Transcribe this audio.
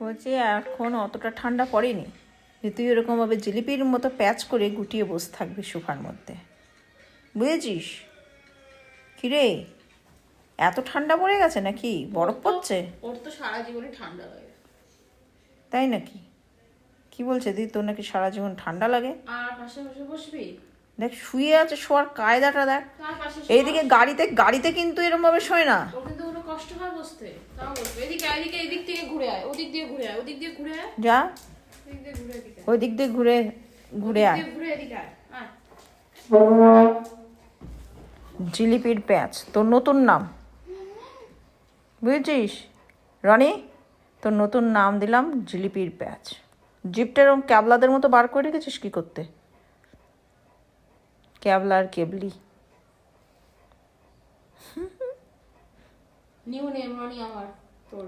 বলছি এখন অতটা ঠান্ডা পড়েনি। যে তুই এরকমভাবে জিলিপির মতো প্যাচ করে গুটিয়ে বসে থাকবি সোফার মধ্যে। বুঝেছিস? কিরে এত ঠান্ডা পড়ে গেছে নাকি? বরফ পড়ছে? ওর তো সারা জীবনে ঠান্ডা লাগে। তাই নাকি? কি বলছে দিদি তোর নাকি সারা জীবন ঠান্ডা লাগে? আর পাশে বসে বসবি? দেখ শুয়ে আছে শোয়ার কায়দাটা দেখ। এইদিকে গাড়িতে গাড়িতে কিন্তু এরমভাবে শোয় না। কষ্ট হয় বসতে। তাও বসবে এদিকে এদিকে এদিক থেকে ঘুরে আয় ওদিক দিয়ে ঘুরে আয় ওদিক দিয়ে ঘুরে আয়। যা। ওই দিক দিয়ে ঘুরে ঘুরে আয়। জিলিপির প্যাঁচ তোর নতুন নাম। বুঝেছিস? রনি তোর নতুন নাম দিলাম জিলিপির প্যাঁচ জিপটা এরকম ক্যাবলাদের মতো বার করে রেখেছিস কি করতে? ক্যাবলা আর কেবলি। নিউ নেম রনি আমার তোর।